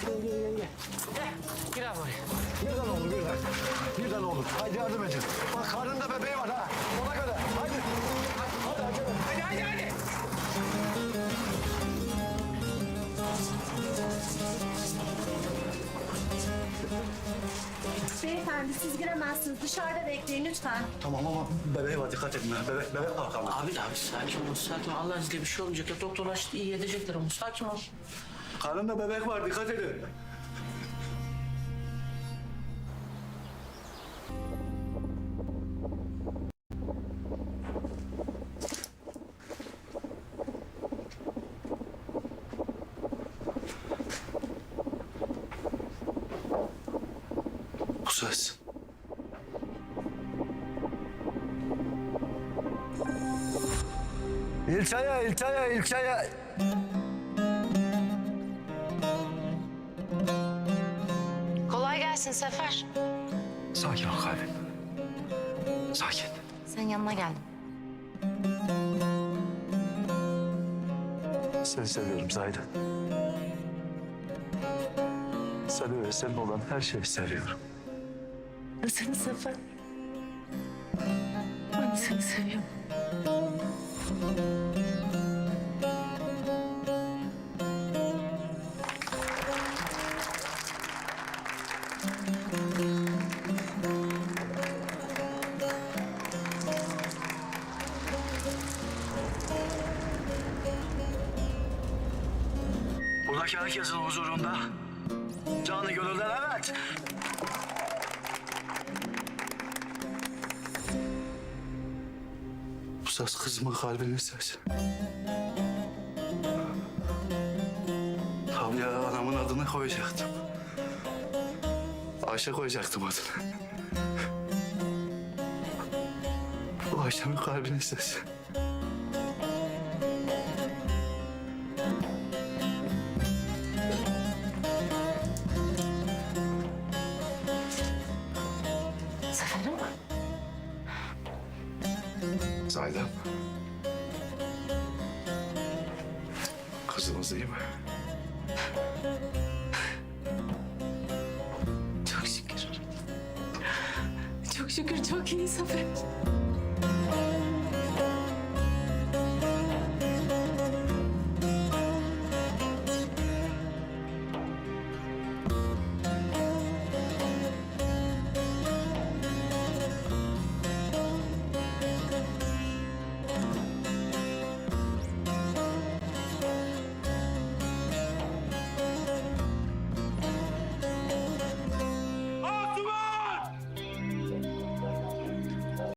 Gel gel gel. gel. Gir abi oraya. Birden olur birden. Birden olur. Haydi yardım edin. Bak karnında bebeği var ha. Ona göre. Haydi. Hadi acele. Hadi hadi hadi. Beyefendi siz giremezsiniz. Dışarıda bekleyin lütfen. Tamam ama bebeği var dikkat edin. ha. Bebek, bebek kalkamaz. Abi abi sakin ol sakin ol. Allah'ın izniyle bir şey olmayacak. Ya doktorlar işte iyi edecekler onu. Sakin ol. Karnında bebek var dikkat edin. Bu ses. İlçaya, ilçaya, ilçaya. Gelsin Sefer. Sakin ol kalbim. Sakin. Sen yanına geldim. Seni seviyorum Zahide. Seni ve senin olan her şeyi seviyorum. Seni Sefer. Ben seni seviyorum. Buradaki herkesin huzurunda. Canı gönülden evet. Bu ses kızımın kalbinin sesi. Ya anamın adını koyacaktım. Ayşe koyacaktım adını. Bu Ayşe'min kalbinin sesi. Sefer'im. Zaydem. Kızımız iyi mi? Çok şükür. Çok şükür çok iyi Sefer.